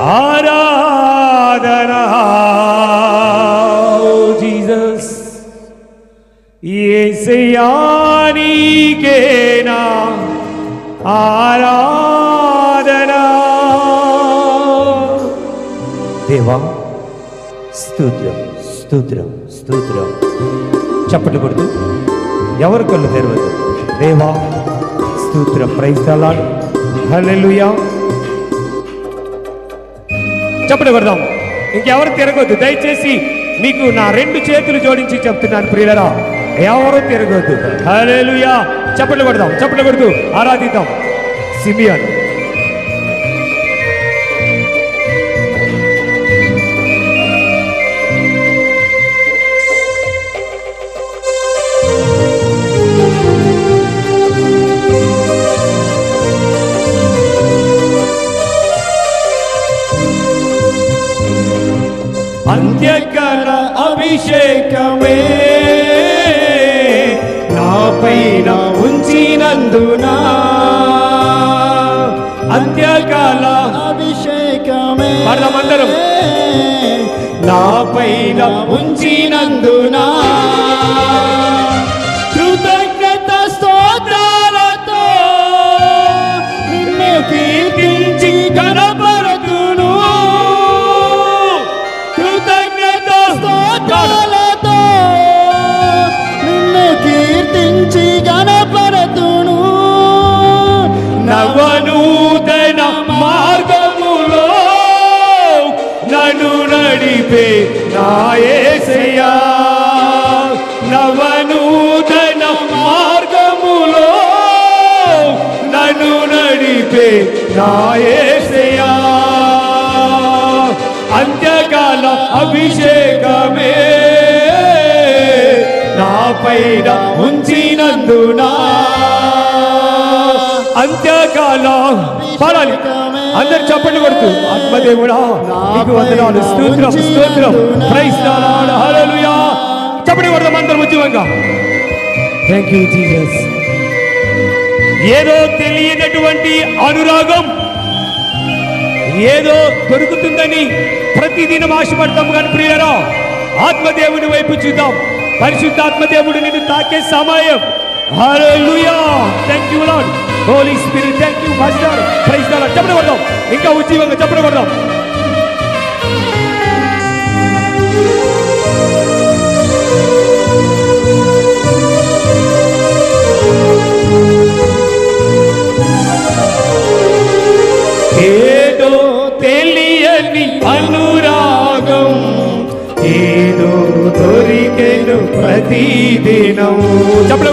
ఆరాధన జీసస్ ఏసయానికేనా ఆరాధన దేవా స్తోత్రం స్తోత్రం స్తోత్రం. చప్పట్లు కొడుతూ ఎవరు కళ్ళు తెరవద్దు. దేవా స్తోత్రం ప్రైజ్ దలాడ్ హల్లెలూయా. చప్పట్లు కొడదాం. ఇంకెవరు తిరగొద్దు. దయచేసి మీకు నా రెండు చేతులు జోడించి చెప్తున్నాను ప్రియులరా. ఎవరు తిరగొద్దు. హల్లెలూయా. చప్పట్లు కొడదాం. చప్పట్లు కొడుతూ ఆరాధిద్దాం. సిమియన్. అంత్యకాల అభిషేకమే నా పైన ఉంచినందున అంత్యకాల అభిషేకమే పాడదాం అందరం. నా పైన ఉంచినందున కృతజ్ఞత స్తోత్రాలతో నడిపే నాయసయా నవనూతన మార్గములో నన్ను నడిపే నాయసయా అంత్యకాల అభిషేకమే నా పైన ఉంచినందునా. అంత్యకాల పాడాలి అందరు చప్పట్లు కొడుతూ ఆత్మదేవుడా నీకు వందనాలు స్తోత్రం స్తోత్రం ప్రైస్ హల్లెలూయా. చప్పట్లు కొడదాం అందరం ఉద్యమంగా థ్యాంక్ యూ జీసస్ ఏదో తెలియనటువంటి అనురాగం ఏదో దొరుకుతుందని ప్రతిదినం ఆశపడతాం కానీ ప్రియులరా ఆత్మదేవుని వైపు చూద్దాం. పరిశుద్ధాత్మదేవుడు నిన్ను తాకే సమయం. Hallelujah. Thank you Lord Holy Spirit thank you master praise the Lord చెప్పండి కొడదాం. ఇంకా ఉజ్జీవంగా చెప్పడం కొడదాం. ఏదో తెలియని అనురాగం ఏదో దొరికెను ప్రతిదినం. చెప్పలే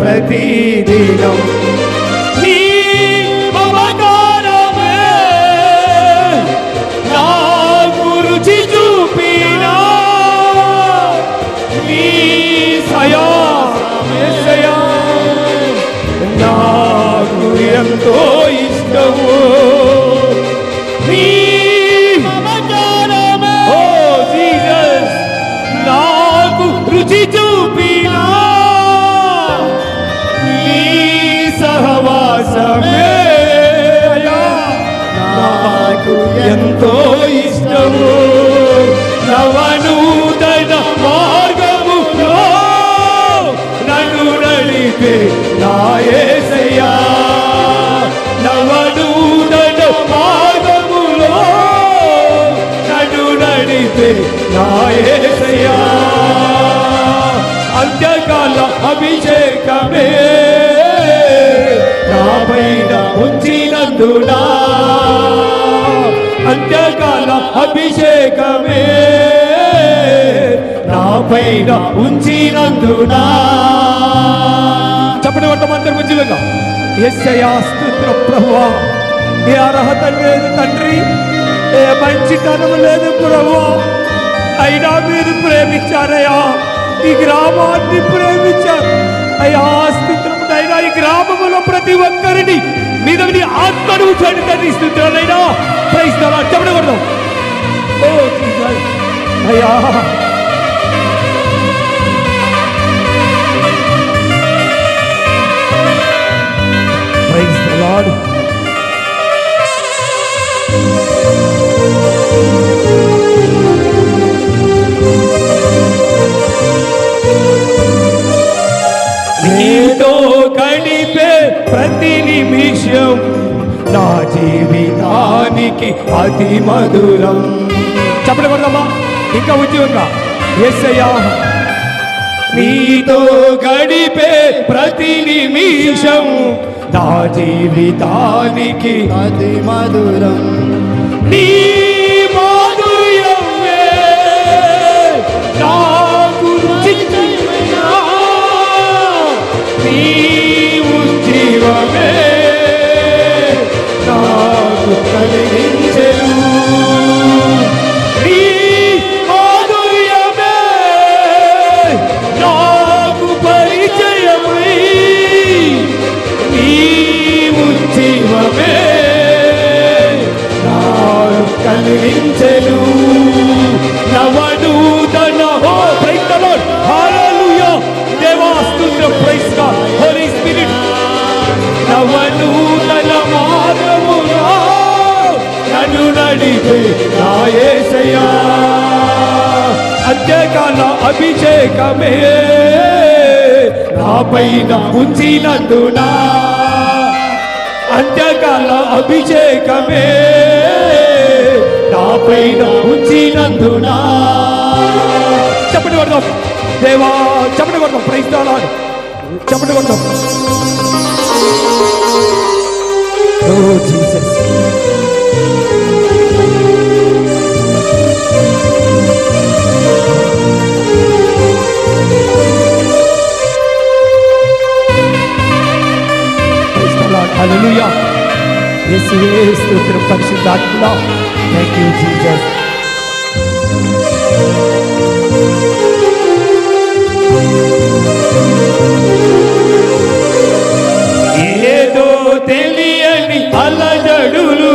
ప్రతిదినం. సహవాసమే నాకు ఎంతో ఇష్టము. నవనూతన మార్గములో నన్ను నడిపే నాయసయ్యా నవనూతన మార్గములో నన్ను నడిపే నాయసయ్యా అంత్యకాల అభిషేకమే. నా ఉంచినందునా అంత్యకాల అభిషేకమే. నా పైన ఉంచినందునా చెప్పండి కొట్టమందరు ఉద్యోగంగా ఎస్ఐయా స్తోత్రం ప్రభువా. ఏ అర్హత లేదు తండ్రి. ఏ మంచితనం లేదు ప్రభు అయినా మీరు ప్రేమించారయ్యా. ఈ గ్రామాన్ని ప్రేమించారు. అయ్యా స్తోత్రం గ్రామంలో ప్రతి ఒక్కరిని నీ దగ్గర ఆత్మను చేయండి ప్రయత్నాలు చెప్పకూడదు ఓ అయ్యా. ప్రైజ్ ప్రతి నిమిషం నా జీవితానికి అతి మధురం. చెప్పండి కొడదామా? ఇంకా ఉద్యోగంగా ఎస్ఐయా నీతో గడిపే ప్రతి నిమిషం నా జీవితానికి అతి మధురం. నీ మాధుర్యమే నాకు నీ దైవమే నాకు కలిగించే నడిపే నా యేసయ్యా అంత్యకాల అభిషేకమే నాపైన ఉంచినందునా అంత్యకాల అభిషేకమే నాపైన ఉంచినందునా చెప్పండి కొడదాం దేవా చెప్పండి కొడదాం ప్రైస్తాడు చెప్పండి కొడదాం ఓ జీసస్ స్తోత్రం పరిశుద్ధాత్మ థ్యాంక్ యూ జీసస్ ఏదో తెలియని అలజడులు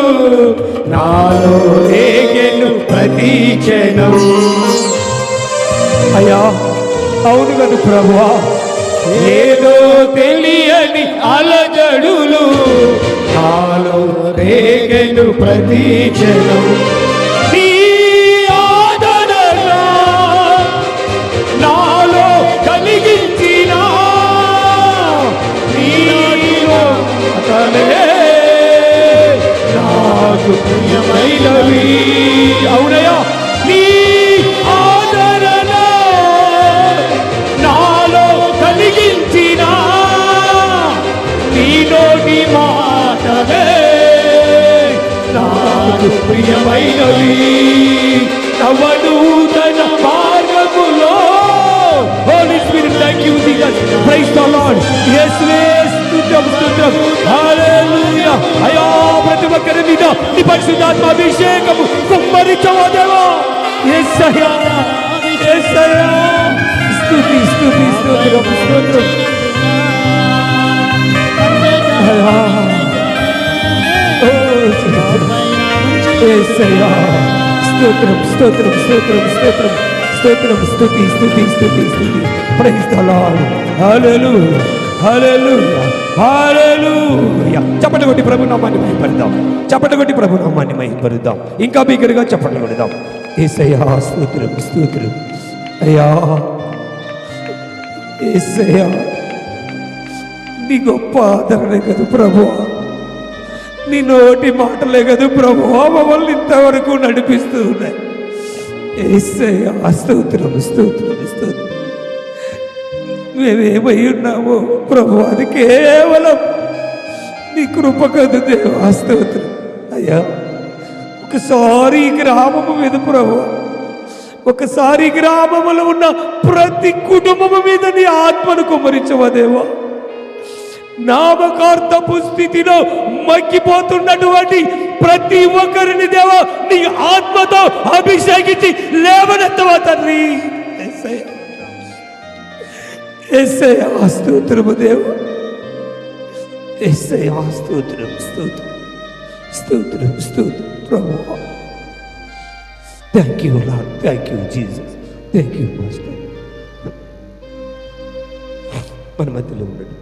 నాలో రేగెను ప్రతి క్షణం అయ్యా అవును కదా ప్రభువా. ఏదో తెలియని నాలో రేగను ప్రతి ప్రైజ్ ద లార్డ్ యేసువే స్తుత్రం స్తుత్రం హల్లెలూయా అయా ప్రతి ఒక్కరి మీద నీ పరిశుద్ధాత్మ అభిషేకము కుమ్మరించవో దేవా యేసయ్యా యేసయ్యా స్తుతి స్తుతి స్తోత్రం స్తోత్రం అయా ఓ జీసస్ యేసయ్యా స్తోత్రం స్తోత్రం స్తోత్రం స్తోత్రం. స్తోత్రం స్థుతి స్థుతి స్థుతి స్థుతి ప్రైజ్ హలలు హలలు హలలు హల్లెలూయా చప్పటి కొట్టి ప్రభు నామాన్ని మహిమపడదాం చప్పటి కొట్టి ప్రభు నామాన్ని మహిమపడదాం ఇంకా బిగ్గరగా చప్పట్లు కొడదాం. ఏసయ్యా స్తోత్రం స్తోత్రం. అయ్యా. ఏసయ్యా. నీ గొప్ప ఆదరణ కదా ప్రభు. నీ నోటి మాటలే కదా ప్రభు. మమ్మల్ని ఇంతవరకు నడిపిస్తూ ఉన్నాయి. స్తోత్రం స్తోత్రం స్తోత్రం. మేమేమై ఉన్నామో ప్రభు అది కేవలం నీ కృప కదు దేవా స్తోత్రం అయ్యా ఒకసారి గ్రామము మీద ప్రభు ఒకసారి గ్రామములో ఉన్న ప్రతి కుటుంబము మీద నీ ఆత్మను కుమరించవా దేవా? నామకార్థపు స్థితిలో మగ్గిపోతున్నటువంటి ప్రతి ఒక్కరిని దేవ నీ ఆత్మతో అభిషేకించి లేవనెత్తవా తండ్రి యేసయ్య. స్తోత్రము దేవ. యేసయ్య, స్తోత్రం స్తోత్రం స్తోత్రం స్తోత్రం. ప్రభు thank you Lord thank you Jesus thank you master మన మధ్యలో ఉండండి.